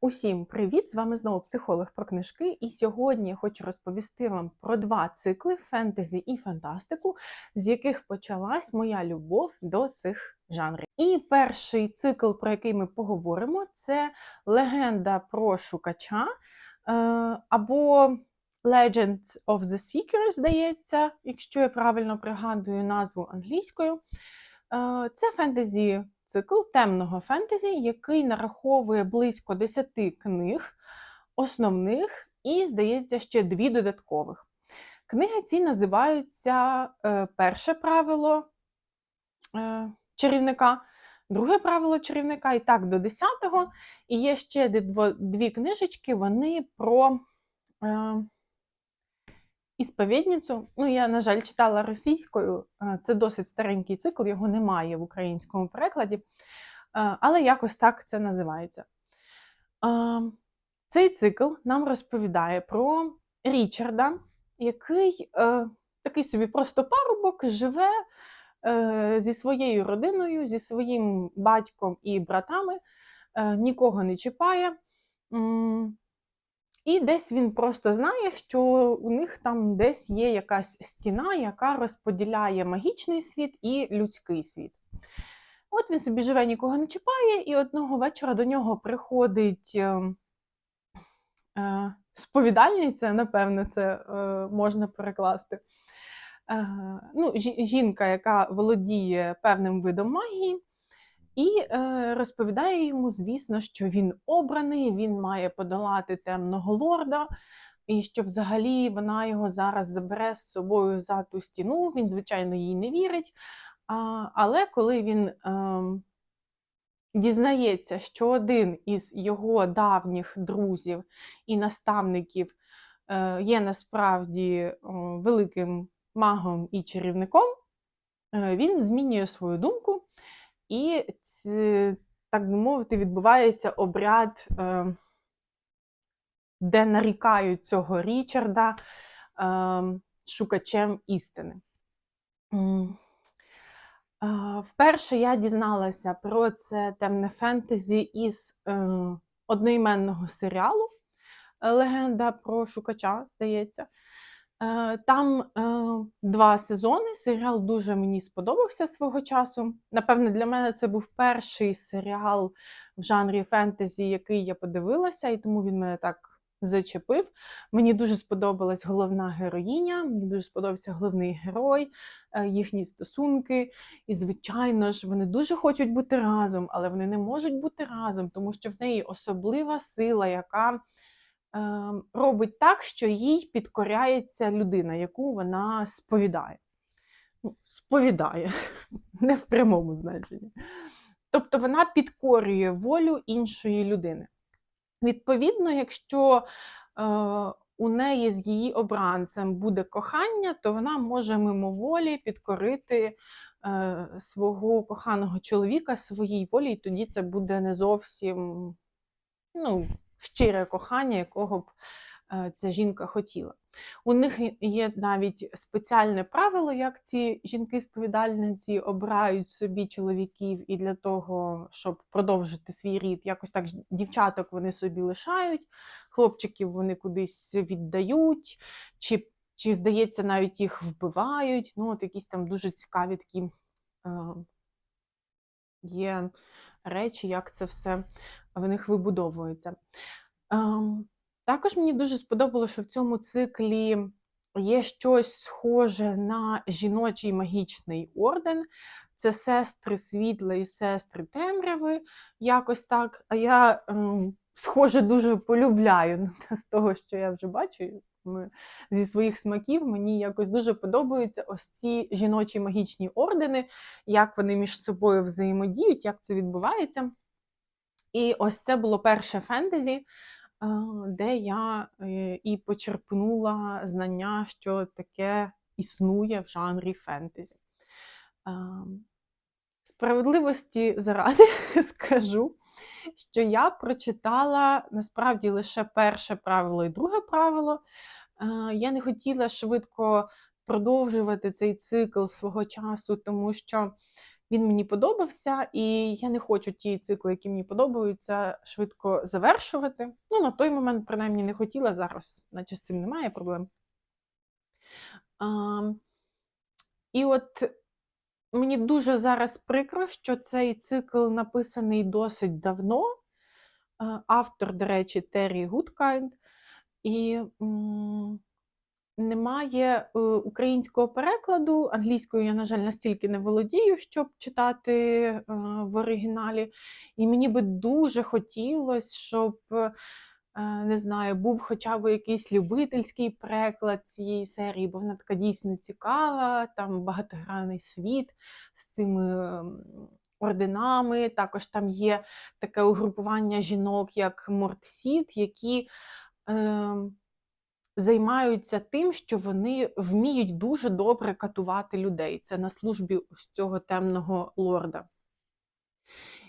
Усім привіт! З вами знову психолог про книжки. І сьогодні я хочу розповісти вам про два цикли фентезі і фантастику, з яких почалась моя любов до цих жанрів. І перший цикл, про який ми поговоримо, це легенда про шукача е, або Legend of the Seeker, здається, якщо я правильно пригадую назву англійською. Е, Це фентезі цикл темного фентезі, який нараховує близько 10 книг, основних, і, здається, ще дві додаткових. Книги ці називаються е, перше правило е, чарівника, друге правило чарівника, і так до 10-го. І є ще дві книжечки, вони про. Е, Ісповідницю, ну я, на жаль, читала російською, е, це досить старенький цикл, його немає в українському перекладі, е, але якось так це називається. Е, Цей цикл нам розповідає про Річарда, який такий собі просто парубок живе зі своєю родиною, зі своїм батьком і братами, нікого не чіпає. І десь він просто знає, що у них там десь є якась стіна, яка розподіляє магічний світ і людський світ. От він собі живе, нікого не чіпає, і одного вечора до нього приходить е, е, сповідальниця, напевно, це е, можна перекласти. Е, ну, жінка, яка володіє певним видом магії, і е, розповідає йому, звісно, що він обраний, він має подолати темного лорда, і що взагалі вона його зараз забере з собою за ту стіну. Він, звичайно, їй не вірить. А, але коли він ем, дізнається, що один із його давніх друзів і наставників е, є насправді о, великим магом і чарівником, е, він змінює свою думку. І, ці, так би мовити, відбувається обряд, е, де нарікають цього Річарда е, шукачем істини. Е, Вперше я дізналася про це темне фентезі із е, одноіменного серіалу Легенда про шукача, здається. Е, Там е, два сезони. Серіал дуже мені сподобався свого часу. Напевне, для мене це був перший серіал в жанрі фентезі, який я подивилася, і тому він мене так зачепив. Мені дуже сподобалась головна героїня, мені дуже сподобався головний герой, е, їхні стосунки. І, звичайно ж, вони дуже хочуть бути разом, але вони не можуть бути разом, тому що в неї особлива сила, яка робить так, що їй підкоряється людина, яку вона сповідає. Ну, сповідає, не в прямому значенні. Тобто вона підкорює волю іншої людини. Відповідно, якщо е, у неї з її обранцем буде кохання, то вона може мимоволі підкорити е, свого коханого чоловіка своїй волі, і тоді це буде не зовсім ну, щире кохання, якого б е, ця жінка хотіла. У них є навіть спеціальне правило, як ці жінки-сповідальниці обирають собі чоловіків, і для того, щоб продовжити свій рід, якось так дівчаток вони собі лишають, хлопчиків вони кудись віддають, чи, чи здається, навіть їх вбивають. Ну, от якісь там дуже цікаві такі е, є речі, як це все в них вибудовується. Ем, також мені дуже сподобалося, що в цьому циклі є щось схоже на жіночий магічний орден. Це сестри світла і сестри темряви, якось так. А я, ем, схоже, дуже полюбляю з того, що я вже бачу зі своїх смаків. Мені якось дуже подобаються ось ці жіночі магічні ордени, як вони між собою взаємодіють, як це відбувається. І ось це було перше фентезі, де я е, і почерпнула знання, що таке існує в жанрі фентезі. Справедливості заради скажу, що я прочитала насправді лише перше правило і друге правило. Я не хотіла швидко продовжувати цей цикл свого часу, тому що Він мені подобався, і я не хочу ті цикли, які мені подобаються, швидко завершувати. Ну, на той момент, принаймні, не хотіла зараз, наче з цим немає проблем. А, і от мені дуже зараз прикро, що цей цикл написаний досить давно. Автор, до речі, Террі Гудкайнд. І немає е, українського перекладу. Англійською я, на жаль, настільки не володію, щоб читати е, в оригіналі. І мені би дуже хотілося, щоб. е, Не знаю, був хоча б якийсь любительський переклад цієї серії, бо вона така дійсно цікава, там багатогранний світ з цими ем, орденами. Також там є таке угрупування жінок, як Мортсіт, які е, займаються тим, що вони вміють дуже добре катувати людей. Це на службі ось цього темного лорда.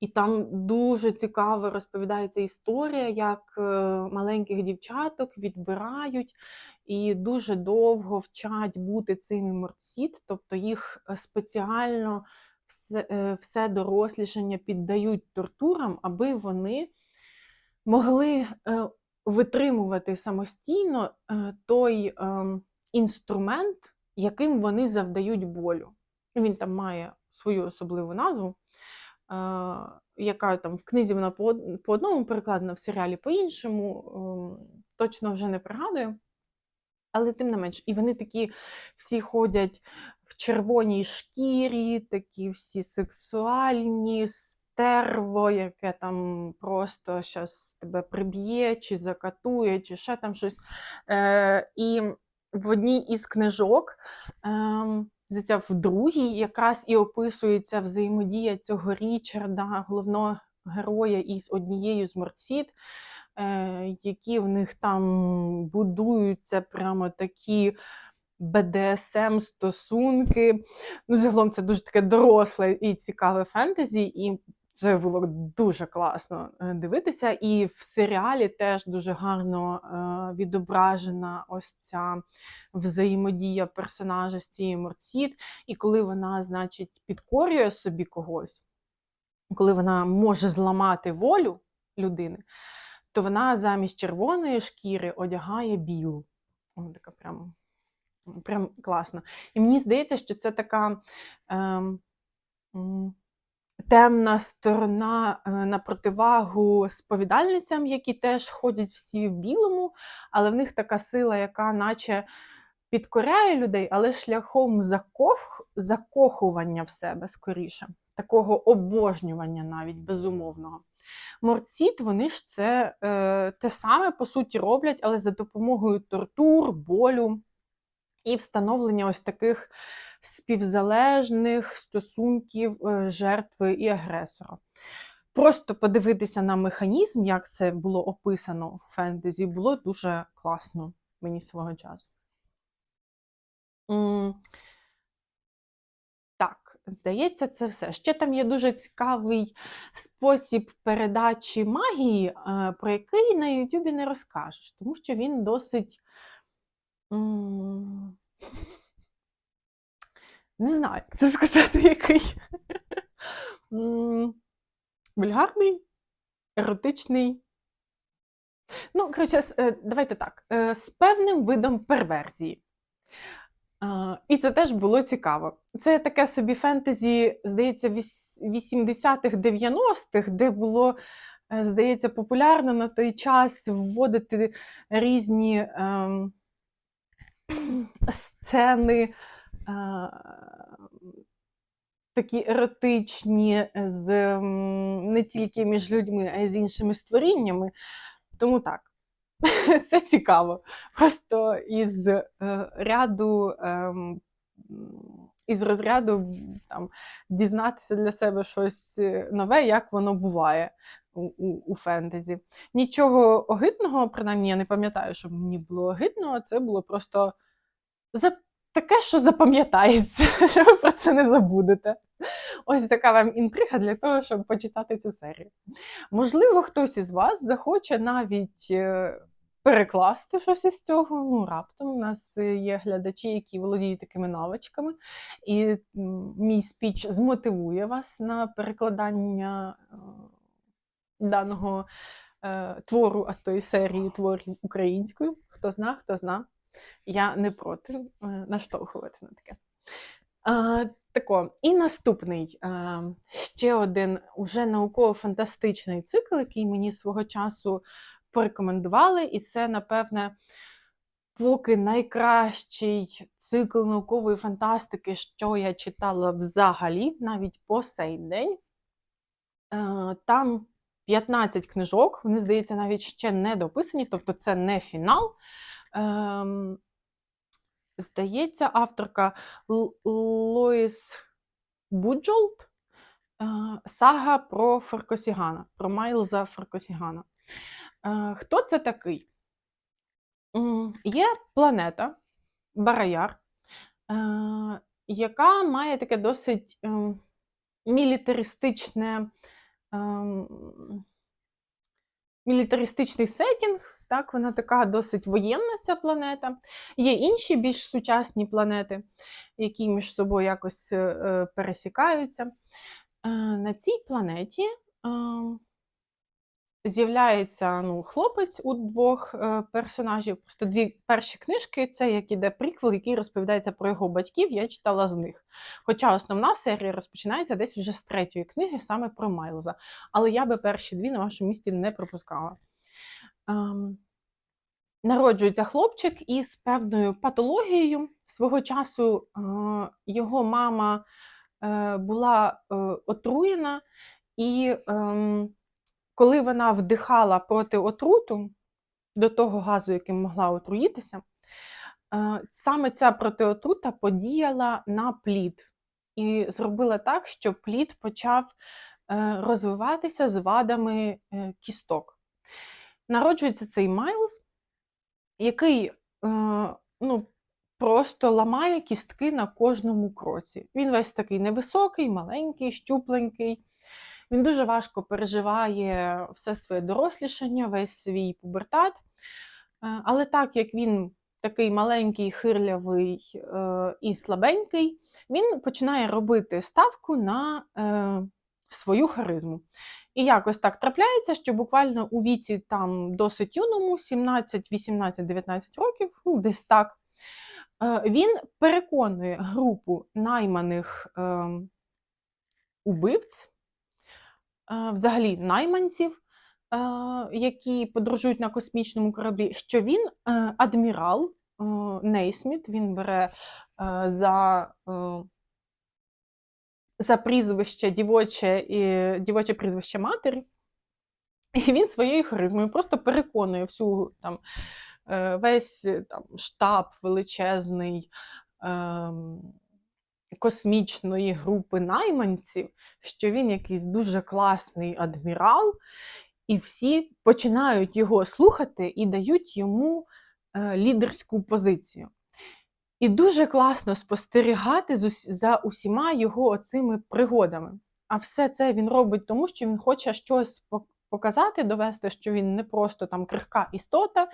І там дуже цікаво розповідається історія, як е, маленьких дівчаток відбирають і дуже довго вчать бути цими мордсіт, тобто їх е, спеціально все, е, все дорослішання піддають тортурам, аби вони могли витримувати самостійно е, той е, інструмент, яким вони завдають болю. Він там має свою особливу назву яка там в книзі вона по, одному перекладена, в серіалі по-іншому, точно вже не пригадую. Але тим не менш, і вони такі всі ходять в червоній шкірі, такі всі сексуальні, стерво, яке там просто зараз тебе приб'є, чи закатує, чи ще там щось. Е, І в одній із книжок. Е, в другій якраз і описується взаємодія цього Річарда, головного героя, із однією з морців, е, які в них там будуються прямо такі БДСМ стосунки. Ну, загалом це дуже таке доросле і цікаве фентезі. І це було дуже класно е, дивитися. І в серіалі теж дуже гарно е, відображена ось ця взаємодія персонажа з цією морціт. І коли вона, значить, підкорює собі когось, коли вона може зламати волю людини, то вона замість червоної шкіри одягає білу. О, така прям, прям класно. І мені здається, що це така. Е, темна сторона е, на противагу сповідальницям, які теж ходять всі в білому, але в них така сила, яка наче підкоряє людей, але шляхом закох... закохування в себе скоріше, такого обожнювання навіть безумовного. Морціт, вони ж це е, те саме по суті роблять, але за допомогою тортур, болю і встановлення ось таких співзалежних стосунків е, жертви і агресора. Просто подивитися на механізм, як це було описано в фентезі, було дуже класно мені свого часу. Так, здається, це все. Ще там є дуже цікавий спосіб передачі магії, е, про який на Ютубі не розкажеш, тому що він досить. Не знаю, як це сказати, який. Вульгарний, еротичний. Ну, коротше, е, давайте так. Е, з певним видом перверзії. І це теж було цікаво. Це таке собі фентезі, здається, 80-х, 90-х, де було, е, здається, популярно на той час вводити різні ем, сцени такі еротичні, з, не тільки між людьми, а й з іншими створіннями. Тому так, це цікаво. Просто із е, ряду. Е, із розряду там, дізнатися для себе щось нове, як воно буває у, у, у фентезі. Нічого огидного, принаймні, я не пам'ятаю, щоб мені було огидно, це було просто таке, що запам'ятається, що ви про це не забудете. Ось така вам інтрига для того, щоб почитати цю серію. Можливо, хтось із вас захоче навіть е, перекласти щось із цього. Ну, раптом у нас є глядачі, які володіють такими навичками, і мій спіч змотивує вас на перекладання е, даного е, твору, а то й серії творів українською. Хто зна, хто зна. Я не проти е, наштовхувати на таке. А, тако. І наступний е, ще один уже науково-фантастичний цикл, який мені свого часу порекомендували, і це, напевне, поки найкращий цикл наукової фантастики, що я читала взагалі, навіть по сей день. Е, Там 15 книжок, вони, здається, навіть ще не дописані, тобто це не фінал. Ем, Здається, авторка Лоїс Буджолт е, сага про Фаркосігана, про Майлза Фаркосігана. Е, Хто це такий? Є планета Бараяр, е, яка має таке досить ем, мілітаристичне, ем, мілітаристичний сетінг. Так, вона така досить воєнна, ця планета. Є інші більш сучасні планети, які між собою якось е, е, пересікаються. Е, На цій планеті з'являється ну, хлопець у двох персонажів. Просто дві перші книжки це як іде приквел, який розповідається про його батьків. Я читала з них. Хоча основна серія розпочинається десь уже з третьої книги, саме про Майлза. Але я би перші дві на вашому місці не пропускала. Народжується хлопчик із певною патологією. Свого часу е, його мама е, була е, отруєна, і ем, коли вона вдихала проти отруту до того газу, яким могла отруїтися, саме ця протиотрута подіяла на плід і зробила так, що плід почав розвиватися з вадами кісток. Народжується цей Майлз, який е, ну, просто ламає кістки на кожному кроці. Він весь такий невисокий, маленький, щупленький. Він дуже важко переживає все своє дорослішання, весь свій пубертат. Е, Але так як він такий маленький, хирлявий е, і слабенький, він починає робити ставку на свою харизму. І якось так трапляється, що буквально у віці там досить юному, 17, 18, 19 років, ну десь так, е, він переконує групу найманих е, убивць, е, взагалі найманців, які подорожують на космічному кораблі, що він адмірал Нейсміт, він бере за. Е, за прізвище дівоче, і, дівоче прізвище матері, і він своєю харизмою просто переконує всю там е, весь там штаб величезний ем, космічної групи найманців, що він якийсь дуже класний адмірал, і всі починають його слухати і дають йому е, лідерську позицію. І дуже класно спостерігати за усіма його оцими пригодами. А все це він робить тому, що він хоче щось пок- показати, довести, що він не просто там крихка істота,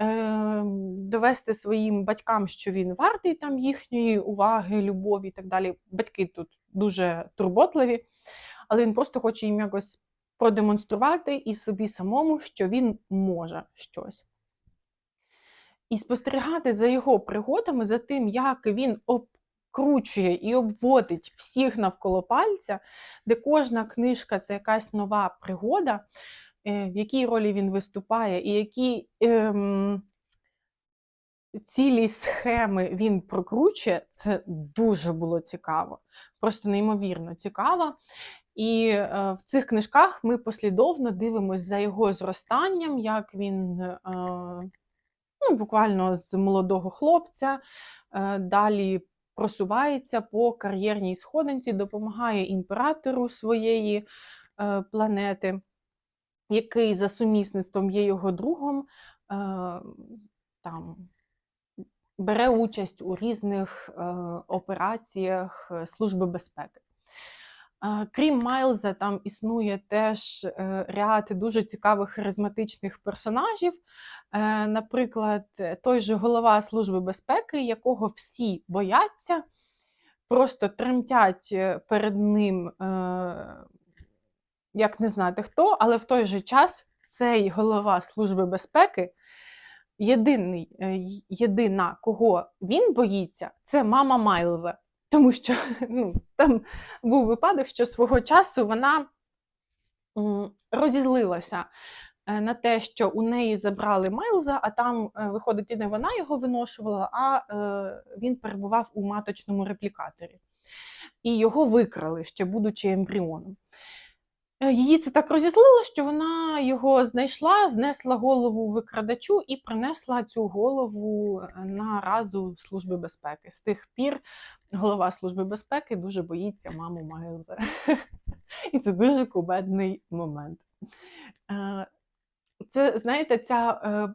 е, довести своїм батькам, що він вартий там їхньої уваги, любові і так далі. Батьки тут дуже турботливі, але він просто хоче їм якось продемонструвати і собі самому, що він може щось. І спостерігати за його пригодами, за тим, як він обкручує і обводить всіх навколо пальця, де кожна книжка це якась нова пригода, е, в якій ролі він виступає, і які ем, цілі схеми він прокручує, це дуже було цікаво, просто неймовірно цікаво. І е, в цих книжках ми послідовно дивимося за його зростанням, як він. Ну, буквально з молодого хлопця, е, далі просувається по кар'єрній сходинці, допомагає імператору своєї е, планети, який за сумісництвом є його другом, е, там, бере участь у різних операціях Служби безпеки. Крім Майлза, там існує теж е, ряд дуже цікавих харизматичних персонажів. Е, Наприклад, той же голова Служби безпеки, якого всі бояться, просто тремтять е, перед ним, як не знати хто, але в той же час цей голова Служби безпеки. Єдиний, єдина, кого він боїться, це мама Майлза. Тому що ну, там був випадок, що свого часу вона розізлилася е, на те, що у неї забрали Майлза, а там, е, виходить, і не вона його виношувала, а е, він перебував у маточному реплікаторі. І його викрали, ще будучи ембріоном. Е, Її це так розізлило, що вона його знайшла, знесла голову викрадачу і принесла цю голову е, на Раду Служби безпеки. З тих пір голова Служби безпеки дуже боїться маму Майлза. І це дуже кумедний момент. Е, Це, знаєте, ця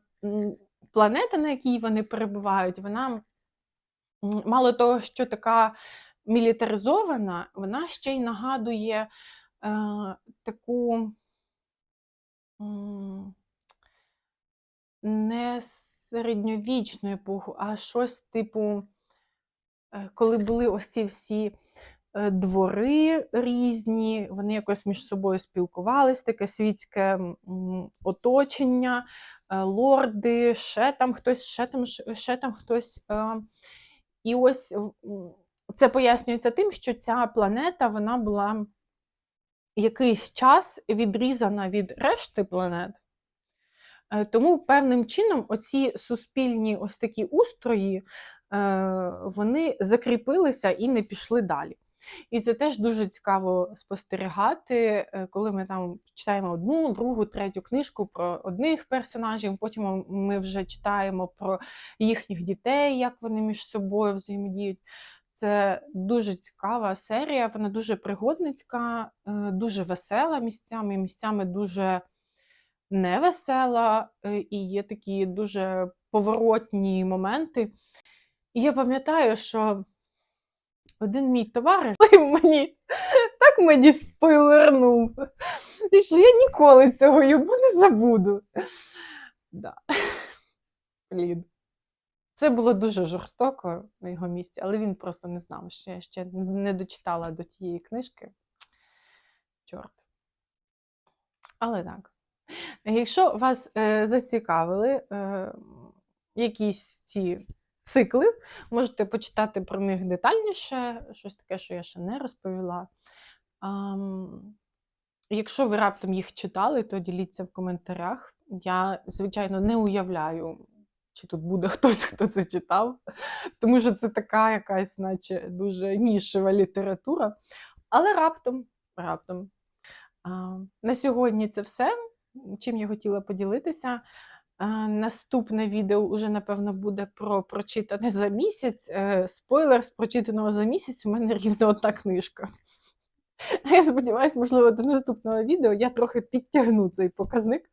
планета, на якій вони перебувають, вона мало того, що така мілітаризована, вона ще й нагадує таку не середньовічну епоху, а щось типу, е, коли були ось ці всі е, двори різні, вони якось між собою спілкувались, таке світське оточення, е, лорди, ще там хтось, ще там, ще там хтось. І ось це пояснюється тим, що ця планета вона була якийсь час відрізана від решти планет. Е, Тому певним чином оці суспільні ось такі устрої, е, вони закріпилися і не пішли далі. І це теж дуже цікаво спостерігати, е, коли ми там читаємо одну, другу, третю книжку про одних персонажів, потім ми вже читаємо про їхніх дітей, як вони між собою взаємодіють. Це дуже цікава серія, вона дуже пригодницька, е, дуже весела місцями, місцями дуже невесела, е, і є такі дуже поворотні моменти. І я пам'ятаю, що один мій товариш мені так мені спойлернув, і що я ніколи цього йому не забуду. Да. Блін. Це було дуже жорстоко на його місці, але він просто не знав, що я ще не дочитала до тієї книжки. Чорт. Але так. Якщо вас е, зацікавили е, якісь ці цикли, можете почитати про них детальніше, щось таке, що я ще не розповіла. Ам, якщо ви раптом їх читали, то діліться в коментарях. Я, звичайно, не уявляю, чи тут буде хтось, хто це читав, тому що це така якась, наче дуже нішева література. Але раптом, раптом. На сьогодні це все чим я хотіла поділитися. Наступне відео уже, напевно, буде про прочитане за місяць. Е, Спойлер з прочитаного за місяць у мене рівно одна книжка. Я сподіваюся, можливо, до наступного відео я трохи підтягну цей показник.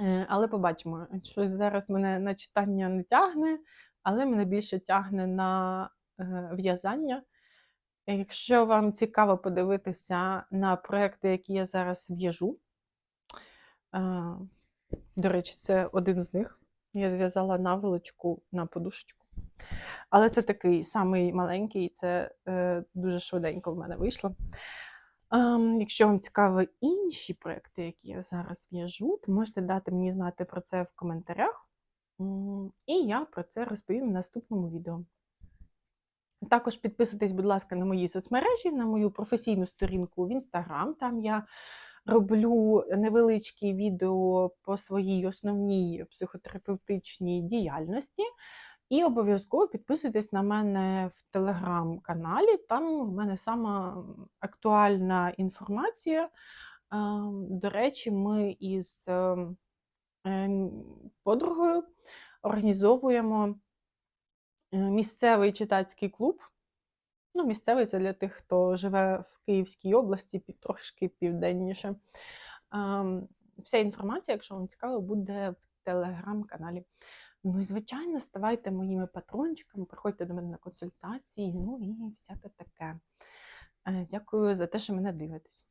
Е, Але побачимо, щось зараз мене на читання не тягне, але мене більше тягне на е, в'язання. Якщо вам цікаво подивитися на проекти, які я зараз в'яжу, а, До речі, це один з них. Я зв'язала наволочку на подушечку. Але це такий самий маленький, це е, дуже швиденько в мене вийшло. Якщо вам цікаві інші проекти, які я зараз в'яжу, то можете дати мені знати про це в коментарях. І я про це розповім в наступному відео. Також підписуйтесь, будь ласка, на мої соцмережі, на мою професійну сторінку в Інстаграм. Там я роблю невеличкі відео по своїй основній психотерапевтичній діяльності. І обов'язково підписуйтесь на мене в телеграм-каналі. Там в мене сама актуальна інформація. Ем, До речі, ми із ем, ем, подругою організовуємо е, місцевий читацький клуб. Ну, місцевий це для тих, хто живе в Київській області, трошки південніше. Вся інформація, якщо вам цікаво, буде в телеграм-каналі. Ну і звичайно, ставайте моїми патрончиками, приходьте до мене на консультації, ну і всяке таке. Е, Дякую за те, що мене дивитесь.